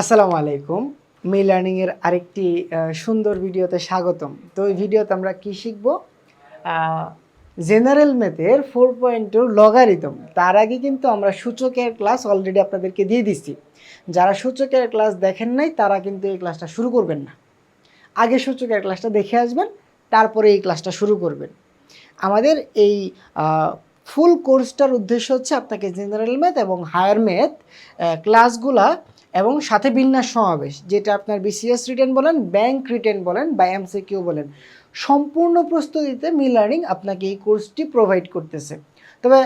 আসসালামু আলাইকুম। মি লার্নিংয়ের আরেকটি সুন্দর ভিডিওতে স্বাগতম। তো এই ভিডিওতে আমরা কি শিখব? জেনারেল ম্যাথের ফোর পয়েন্ট টু লগারিদম। তার আগে কিন্তু আমরা সূচকের ক্লাস অলরেডি আপনাদেরকে দিয়ে দিচ্ছি যারা সূচকের ক্লাস দেখেন নাই, তারা কিন্তু এই ক্লাসটা শুরু করবেন না। আগে সূচকের ক্লাসটা দেখে আসবেন, তারপরে এই ক্লাসটা শুরু করবেন। আমাদের এই ফুল কোর্সটার উদ্দেশ্য হচ্ছে আপনাকে জেনারেল ম্যাথ এবং হায়ার ম্যাথ ক্লাসগুলা এবং সাথে বিন্যাস সমাবেশ, যেটা আপনার বিসিএস রিটার্ন বলেন ব্যাংক রিটার্ন বলেন বা এমসিকিউ বলেন, সম্পূর্ণ প্রস্তুতিতে মি লার্নিং আপনাকে এই কোর্সটি প্রোভাইড করতেছে। তবে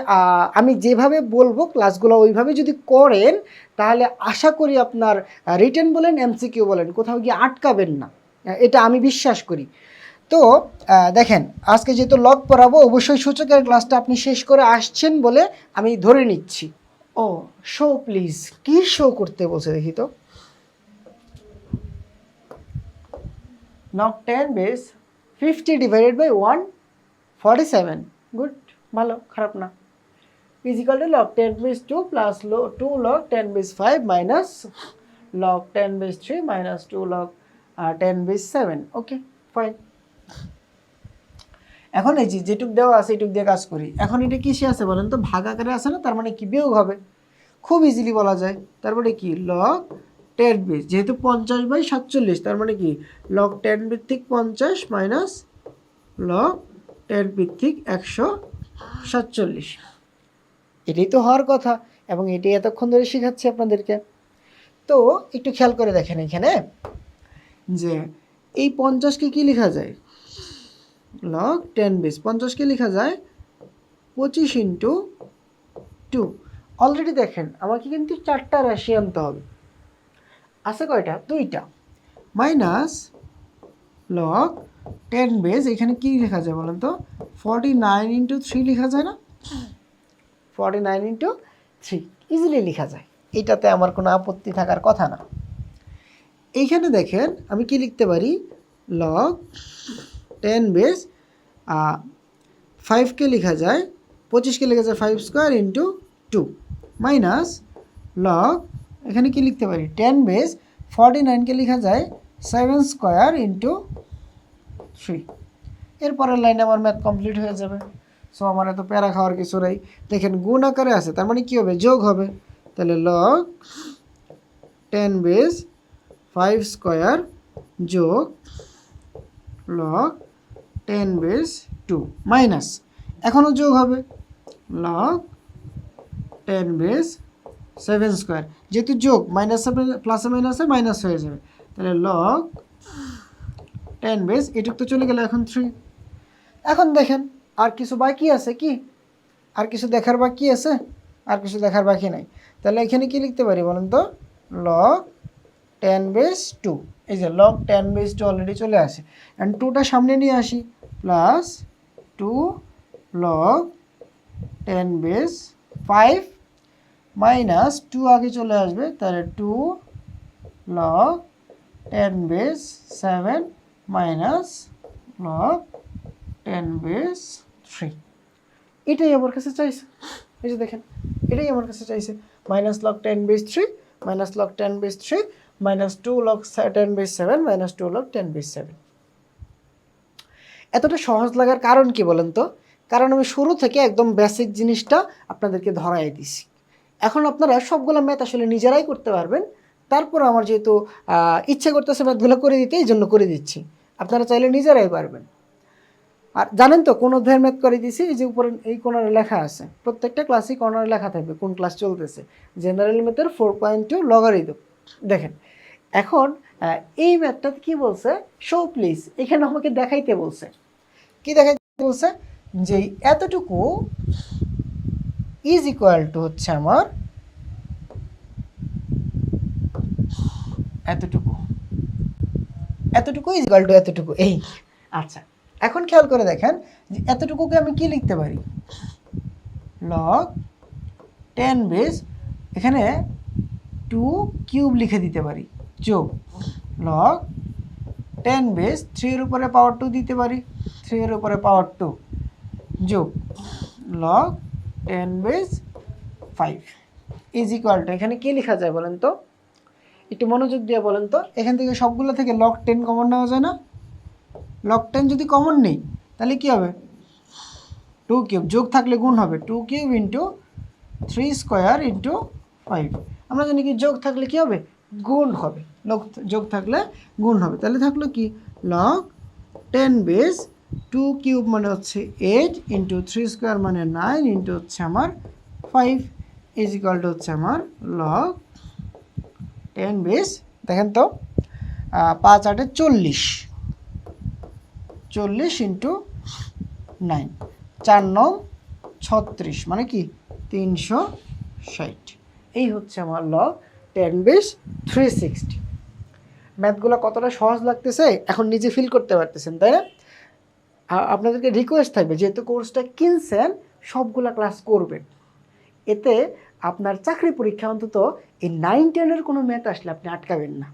আমি যেভাবে বলব ক্লাসগুলো ওইভাবে যদি করেন, তাহলে আশা করি আপনার রিটার্ন বলেন এমসিকিউ বলেন, কোথাও গিয়ে আটকাবেন না। এটা আমি বিশ্বাস করি। তো দেখেন, আজকে যেহেতু লগ পড়াবো, অবশ্যই সূচকের ক্লাসটা আপনি শেষ করে আসছেন বলে আমি ধরে নিচ্ছি। ও শো প্লিজ কি শো করতে বলছে দেখি তো? Log ten base fifty divided by one forty seven good ভালো, খারাপ না। Is equal to log ten base two plus log two log ten base five minus log ten base three minus two log ten base seven okay fine এখন এই যে যেটুক দেওয়া আছে এটুক দিয়ে কাজ করি। এখন এটা কিসে আছে বলেন তো? ভাগ আকারে আছে না? তার মানে কি বিয়োগ হবে? খুব ইজিলি বলা যায়। তারপরে কি? লগ টেন বেস যেহেতু পঞ্চাশ বাই সাতচল্লিশ, তার মানে কি? লক টেন ভিত্তিক পঞ্চাশ মাইনাস লগ টেন ভিত্তিক একশো সাতচল্লিশ। এটাই তো হওয়ার কথা, এবং এটাই এতক্ষণ ধরে শেখাচ্ছি আপনাদেরকে। তো একটু খেয়াল করে দেখেন এখানে যে এই পঞ্চাশকে কি লেখা যায়? লগ টেন বেস পঞ্চাশকে লেখা যায় পঁচিশ ইন্টু টু অলরেডি দেখেন, আমাকে কিন্তু চারটা রাশি আনতে হবে। আছে কয়টা? দুইটা। মাইনাস লগ টেন বেস এখানে কি লেখা যায় বলেন তো? ফর্টি নাইন ইন্টু থ্রি লেখা যায় না? Forty nine into three easily লেখা যায়। এটাতে আমার কোনো আপত্তি থাকার কথা না। এইখানে দেখেন, আমি কি লিখতে পারি? লগ টেন বেস ফাইভকে লেখা যায় পঁচিশকে লেখা যায় five square into two minus log এখানে কি লিখতে পারি? টেন বেস ফর্টি নাইনকে লেখা যায় সেভেন স্কোয়ার ইন্টু থ্রি এরপরের লাইনে আমার ম্যাথ কমপ্লিট হয়ে যাবে। সো আমার এত প্যারা খাওয়ার কিছু নেই। দেখেন, গুণ আকারে আছে, তার মানে কী হবে? যোগ হবে। তাহলে log ten base five square যোগ log ten base two minus এখনও যোগ হবে। Log ten base seven square যেহেতু যোগ মাইনাস প্লাসে মাইনাসে মাইনাস হয়ে যাবে। তাহলে লগ টেন বেস এটুক তো চলে গেল এখন থ্রি এখন দেখেন, আর কিছু বাকি আছে কি? আর কিছু দেখার বাকি আছে? আর কিছু দেখার বাকি নাই। তাহলে এখানে কি লিখতে পারি বলেন তো? Log ten base two. এই যে log ten base two already চলে আসে। অ্যান্ড টুটা সামনে নিয়ে আসি। Plus two log ten base five minus two আগে চলে আসবে। তাহলে two log ten base seven minus log ten base three এটাই আমার কাছে চাইছে। এই যে দেখেন, এটাই আমার কাছে চাইছে। Minus log ten base three minus log ten base three minus two log ten base seven, minus two log ten base seven. এতটা সহজ লাগার কারণ কি বলেন তো? কারণ আমি শুরু থেকে একদম বেসিক জিনিসটা আপনাদেরকে ধরাই দিছি। এখন আপনারা সবগুলো ম্যাথ আসলে নিজেরাই করতে পারবেন। তারপর আমার যেহেতু ইচ্ছে করতেছে ম্যাথগুলো করে দিতে, এই জন্য করে দিচ্ছি। আপনারা চাইলে নিজেরাই পারবেন। আর জানেন তো, কোন অধ্যায়ের ম্যাথ করে দিয়েছি এই যে উপরে, এই কোনারে লেখা আছে। প্রত্যেকটা ক্লাসই কর্নারে লেখা থাকবে, কোন ক্লাস চলতেছে। জেনারেল ম্যাথের ফোর পয়েন্ট টু লগারিদম দেখেন, এখন এই ম্যাথটা কি বলছে? শো প্লিজ এখানে আমাকে দেখাইতে বলছে। কি দেখাইতে বলছে? যে এতটুকু ইজ ইকুয়াল টু হচ্ছে আমার এতটুকু। এতটুকু ইজ ইকুয়াল টু এতটুকু, এই। আচ্ছা এখন খেয়াল করে দেখেন যে এতটুকুকে আমি কি লিখতে পারি? লগ টেন বেস এখানে টু কিউব লিখে দিতে পারি। যোগ লগ টেন বেস থ্রির উপরে পাওয়ার টু দিতে পারি। থ্রির উপরে পাওয়ার টু যোগ log ten base five is equal to এখানে কি লেখা যায় বলেন তো? একটু মনোযোগ দিয়ে বলেন তো। এখান থেকে সবগুলো থেকে লক টেন কমন নেওয়া যায় না? লক টেন যদি কমন নেই, তাহলে কি হবে? টু কিউব যোগ থাকলে গুণ হবে। Two cube into three square into five আমরা জানি কি যোগ থাকলে কি হবে? গুণ হবে। যোগ থাকলে গুণ হবে। তাহলে থাকল কি? Log ten base two cube মানে হচ্ছে এইট ইন্টু থ্রি স্কোয়ার মানে নাইন ইন্টু হচ্ছে আমার ফাইভ ইজ হচ্ছে আমার লগ টেন বেস দেখেন তো পাঁচ আটে চল্লিশ। চল্লিশ ইন্টু নাইন চার নং ছত্রিশ মানে কি? তিনশো ষাট। এই হচ্ছে আমার log ten base three sixty ম্যাথগুলো কতটা সহজ লাগতেছে, এখন নিজে ফিল করতে পারতেছেন, তাই না? আপনাদেরকে রিকোয়েস্ট থাকবে, যেহেতু কোর্সটা কিনছেন, সবগুলা ক্লাস করবেন। এতে আপনার চাকরি পরীক্ষা অন্তত এই নাইন টেনের কোনো ম্যাথ আসলে আপনি আটকাবেন না।